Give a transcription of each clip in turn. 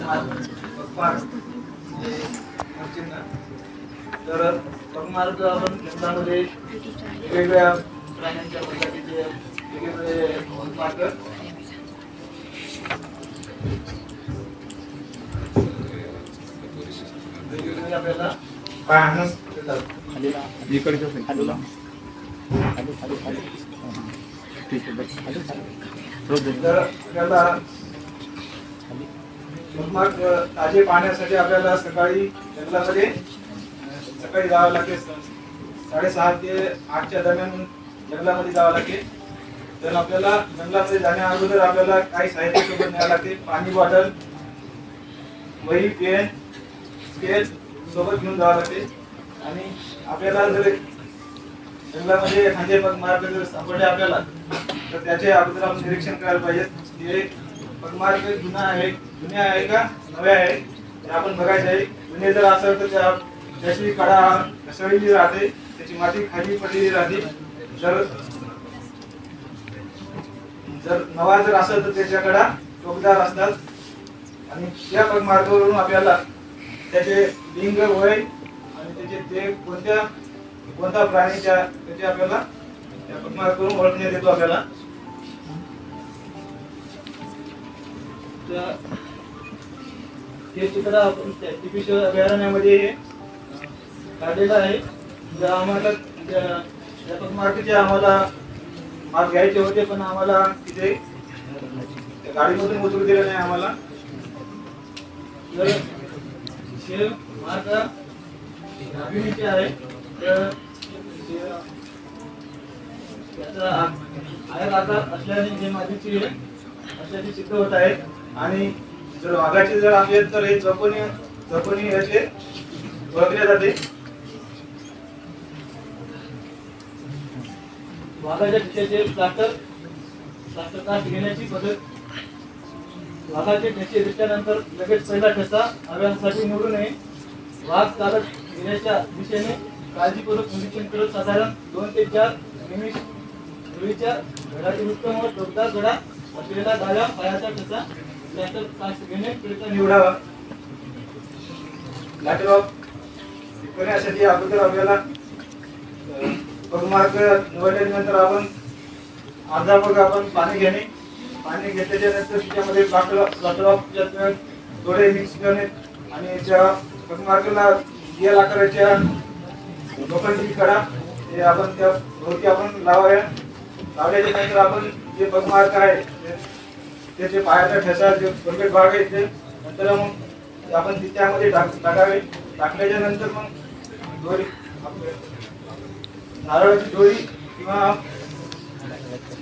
पगमार्ग हे तर पगमार्ग आपण जंगलामध्ये वेगवेगळ्या प्राण्यांच्या प्रजातीचे वेगवेगळे मार्ग वेगवेगळे आपल्याला पाहण्यास मिळतात इकडच्या खालीला खाली खाली खाली ठीक आहे बस तर आपल्याला मग ताजे पाहण्यासाठी आपल्याला सकाळी जंगलामध्ये सकाळी जावं लागते. साडेसहा ते आठच्या दरम्यान जंगलामध्ये जावं लागते. तर आपल्याला जंगलामध्ये जाण्या अगोदर आपल्याला काही साहित्य सोबत न्यावं लागते. पाणी बॉटल वही पेन स्केच सोबत घेऊन जावं लागते. आणि आपल्याला जर जंगलामध्ये एखादे पगमार्ग जर सापडले आपल्याला तर त्याचे अगोदर आपण निरीक्षण करायला पाहिजे. ते पगमार्ग जुना आहे जुने आहे का? नवे आहे. ते आपण बघायचं आहे. जुने जर असेल तर त्या त्याची कडा घसळलेली राहते त्याची माती खाली पडलेली राहते. जर जर नवा जर असेल तर त्याच्या कडा टोकदार असतात. आणि त्या पगमार्गावरून आपल्याला त्याचे लिंग वय आणि त्याचे ते कोणत्या कोणत्या प्राणीच्या त्याचे आपल्याला त्या पगमार्गावरून ओळखण्यात येतो आपल्याला. हे चित्र आपण त्या अभयारण्यामध्ये काढलेलं आहे. जर आम्हाला व्यापक त्या आम्हाला मार्ग घ्यायचे होते पण आम्हाला तिथे गाडीमधून उतरू दिलं नाही आम्हाला. तर हे मार्ग अभिनेते आहे. तर त्याचा आ- आयर आकार असल्याने हे माझीची असल्याचे सिद्ध होत आहे आणि जर वाघाचे जर आले तर हे जपणी जपणी याचे ओळखले जाते. वाघाच्या ठेच्याचे प्लास्टर प्लास्टर कास्ट घेण्याची पद्धत. वाघाचे ठेचे दिसल्यानंतर लगेच पहिला ठसा हव्यांसाठी निवडू नये. वाघ चालत येण्याच्या दिशेने काळजीपूर्वक निरीक्षण करत साधारण दोन ते चार निमिष पूर्वीच्या घडातील उत्तम व टोकदार घडा असलेला डाव्या पायाचा ठसा. प्लास्टर कास्ट घेणे करिता निवडावा. लाटेबाब शिकवण्यासाठी अगोदर आपल्याला अं, पगमार्ग निवडल्यानंतर आपण अर्धा पग आपण पाणी घेणे. पाणी घेतल्याच्या नंतर त्याच्यामध्ये प्लास्टर प्लास्टर थोडे मिक्स करणे आणि त्या पगमार्गला रिअल आकाराच्या लोखंडी कडा हे आपण त्या भोवती आपण लावाव्या. लावल्याच्या नंतर आपण जे पगमार्ग आहे ते- त्याचे पायाचा ठसा जे परफेक्ट भाग आहे ते नंतर मग ते आपण त्यामध्ये टाक टाकावे. टाकल्याच्या नंतर मग दोरी आपले नारळाची दोरी किंवा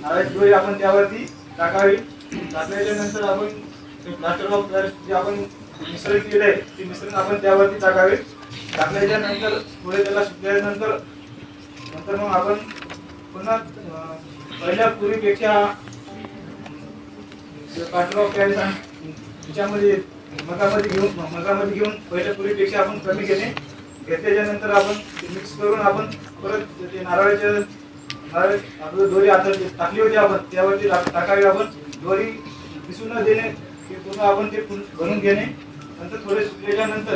नारळाची दोरी आपण त्यावरती टाकावी. टाकल्याच्या नंतर आपण प्लास्टर ऑफ जे आपण मिश्रण केलं आहे ते मिश्रण आपण त्यावरती टाकावे. टाकल्याच्या नंतर थोडे त्याला सुकल्यानंतर नंतर मग आपण पुन्हा पहिल्या पूर्वीपेक्षा प्लास्टर ऑफ पॅरिस मगामध्ये घेऊन मगामध्ये घेऊन पहिल्या पूर्वीपेक्षा आपण कमी घेणे. घेतल्याच्या नंतर आपण मिक्स करून आपण परत ते नारळाच्या नारळ आपलं दोरी आता टाकली होती आपण त्यावरती टाक- टाकावी आपण. दोरी दिसून न देणे ते पूर्ण आपण ते भरून घेणे. नंतर थोडे सुकल्याच्यानंतर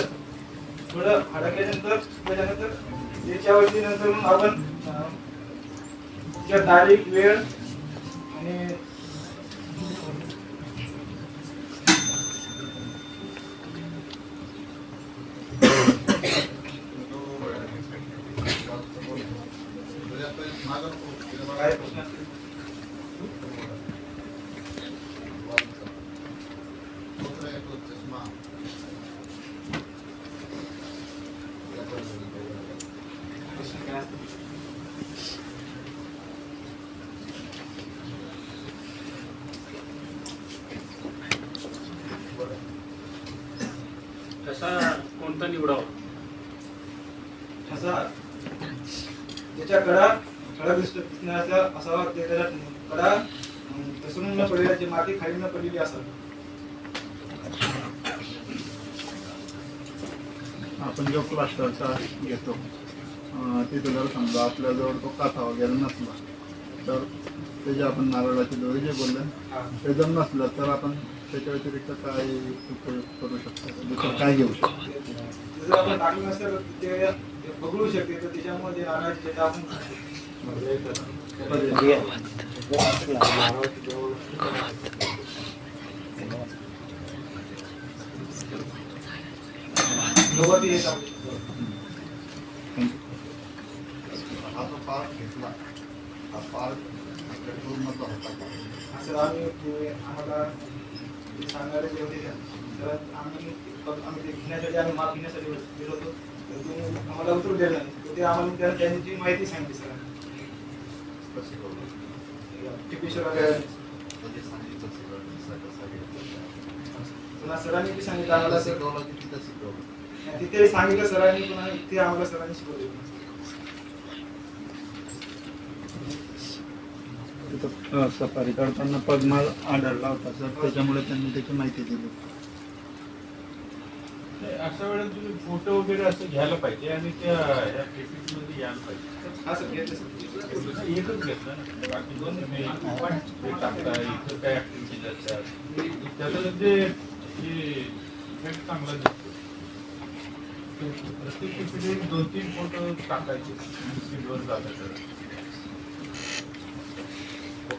थोडं हडकल्यानंतर सुकल्याच्यानंतर त्याच्यावरती नंतर मग आपण तारीख वेळ आणि काय प्रश्न काय असतील? कसा कोणता निवडावा. असा त्याच्या कडा कडा दिसत दिसण्याचा असावा ते त्याच्या कडा अं, घसरून न पडलेल्या जे माती खाली न पडलेली असावी. आपण जो प्लास्टरचा घेतो तिथं जर समजा आपल्याजवळ तो काथा वगैरे नसला. तर त्याचे आपण नारळाची दोरी जे बोलले. ते जर नसलं तर आपण त्याच्या व्यतिरिक्त काय उपयोग करू शकता. दुसरं काय घेऊ शकतो. हा जो पार्क घेतला हा पार्क आपल्या टूरमधला होता का? असं आम्ही ते आम्हाला सांगणारे जे होते तर आम्ही आम्ही ते घेण्यासाठी आम्ही माप घेण्यासाठी गेलो होतो. तर तुम्ही आम्हाला उतरू दिलं. नाही ते आम्हाला त्या- त्यांनी जी माहिती सांगितली सर. कसं करू टिपेश्वर पुन्हा सरांनी बी सांगितलं आम्हाला तिथं सांगितलं सरांनी पुन्हा इथे आम्हाला सरांनी शिकवलं. सफारी करताना पगमाल आढळला होता सर. त्याच्यामुळे त्यांनी त्याची माहिती दिली. अशा वेळेला तुम्ही फोटो वगैरे असं घ्यायला पाहिजे आणि त्या ह्या केसेस मध्ये यायला पाहिजे. एकच घेतलं ना? बाकी दोन तुम्ही टाकता इथं काय ऍक्टिव्हिटीज असतात त्याचं जे इफेक्ट चांगला दिसतो. प्रत्येक दोन तीन फोटो टाकायचे